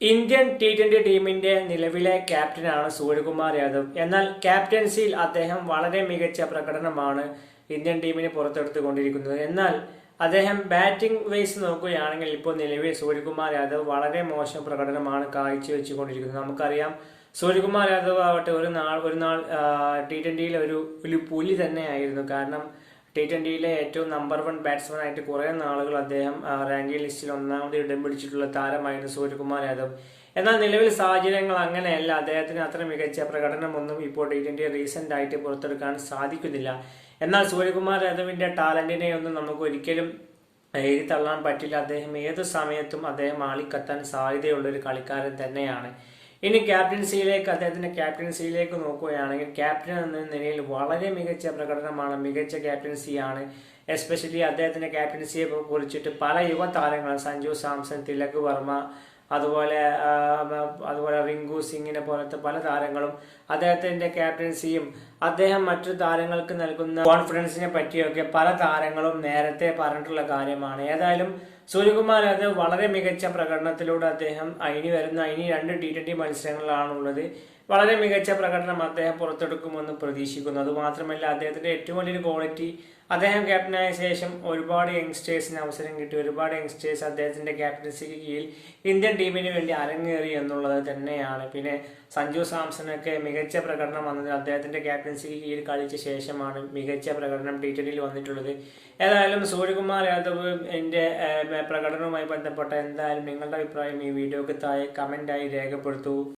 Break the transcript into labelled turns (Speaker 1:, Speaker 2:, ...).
Speaker 1: Indian T twenty ടീമിന്റെ നിലവിലെ ക്യാപ്റ്റനാണ് സൂര്യകുമാർ യാദവ്. എന്നാൽ ക്യാപ്റ്റൻസിയിൽ അദ്ദേഹം വളരെ മികച്ച പ്രകടനമാണ് ഇന്ത്യൻ ടീമിന് പുറത്തെടുത്തുകൊണ്ടിരിക്കുന്നത്. എന്നാൽ അദ്ദേഹം ബാറ്റിംഗ് വൈസ് നോക്കുകയാണെങ്കിൽ ഇപ്പോൾ നിലവിൽ സൂര്യകുമാർ യാദവ് വളരെ മോശം പ്രകടനമാണ് കാഴ്ചവെച്ചുകൊണ്ടിരിക്കുന്നത്. നമുക്കറിയാം സൂര്യകുമാർ യാദവ് ആവട്ടെ ഒരു നാൾ ഒരു നാൾ ടി ട്വന്റിയിൽ ഒരു ഒരു പുലി തന്നെയായിരുന്നു. കാരണം ടി ട്വന്റിയിലെ ഏറ്റവും നമ്പർ വൺ ബാറ്റ്സ്മാൻ ആയിട്ട് കുറേ നാളുകൾ അദ്ദേഹം റാങ്കിങ് ലിസ്റ്റിൽ ഒന്നാമത് ഇടം പിടിച്ചിട്ടുള്ള താരമായിരുന്നു സൂര്യകുമാർ യാദവ്. എന്നാൽ നിലവിൽ സാഹചര്യങ്ങൾ അങ്ങനെയല്ല. അദ്ദേഹത്തിന് അത്ര മികച്ച പ്രകടനമൊന്നും ഇപ്പോൾ ടി ട്വന്റി റീസെന്റ് ആയിട്ട് പുറത്തെടുക്കാൻ സാധിക്കുന്നില്ല. എന്നാൽ സൂര്യകുമാർ യാദവിന്റെ ടാലന്റിനെ ഒന്നും നമുക്ക് ഒരിക്കലും എഴുതി തള്ളാൻ പറ്റില്ല. അദ്ദേഹം ഏത് സമയത്തും അദ്ദേഹം ആളിക്കത്താൻ സാധ്യതയുള്ള ഒരു കളിക്കാരൻ തന്നെയാണ്. ഇനി ക്യാപ്റ്റൻസിയിലേക്ക് അദ്ദേഹത്തിന്റെ ക്യാപ്റ്റൻസിയിലേക്ക് നോക്കുകയാണെങ്കിൽ ക്യാപ്റ്റൻ എന്ന നിലയിൽ വളരെ മികച്ച പ്രകടനമാണ് മികച്ച ക്യാപ്റ്റൻസിയാണ്. എസ്പെഷ്യലി അദ്ദേഹത്തിന്റെ ക്യാപ്റ്റൻസിയെ കുറിച്ചിട്ട് പല യുവതാരങ്ങളും സഞ്ജു സാംസൺ തിലക് വർമ്മ അതുപോലെ അതുപോലെ റിങ്കു സിംഗിനെ പോലത്തെ പല താരങ്ങളും അദ്ദേഹത്തിന്റെ ക്യാപ്റ്റൻസിയും അദ്ദേഹം മറ്റു താരങ്ങൾക്ക് നൽകുന്ന കോൺഫിഡൻസിനെ പറ്റിയൊക്കെ പല താരങ്ങളും നേരത്തെ പറഞ്ഞിട്ടുള്ള കാര്യമാണ്. ഏതായാലും സൂര്യകുമാർ അത് വളരെ മികച്ച പ്രകടനത്തിലൂടെ അദ്ദേഹം ഇനി വരുന്ന ഇനി രണ്ട് ടി ട്വന്റി മത്സരങ്ങളിലാണുള്ളത് വളരെ മികച്ച പ്രകടനം അദ്ദേഹം പുറത്തെടുക്കുമെന്ന് പ്രതീക്ഷിക്കുന്നു. അതുമാത്രമല്ല അദ്ദേഹത്തിന്റെ ഏറ്റവും വലിയൊരു ക്വാളിറ്റി അദ്ദേഹം ക്യാപ്റ്റനായ ശേഷം ഒരുപാട് യങ്സ്റ്റേഴ്സിന് അവസരം കിട്ടി. ഒരുപാട് യങ്സ്റ്റേഴ്സ് അദ്ദേഹത്തിന്റെ ക്യാപ്റ്റൻസിക്ക് കീഴിൽ ഇന്ത്യൻ ടീമിന് വേണ്ടി അരങ്ങേറി എന്നുള്ളത് തന്നെയാണ്. പിന്നെ സഞ്ജു സാംസണൊക്കെ മികച്ച പ്രകടനം വന്നത് അദ്ദേഹത്തിന്റെ ക്യാപ്റ്റൻസിക്ക് കീഴിൽ കളിച്ച ശേഷമാണ് മികച്ച പ്രകടനം ടി ട്വന്റിയിൽ വന്നിട്ടുള്ളത്. ഏതായാലും സൂര്യകുമാർ യാദവ് എന്റെ പ്രകടനവുമായി ബന്ധപ്പെട്ട എന്തായാലും നിങ്ങളുടെ അഭിപ്രായം ഈ വീഡിയോക്ക് താഴെ കമന്റായി രേഖപ്പെടുത്തൂ.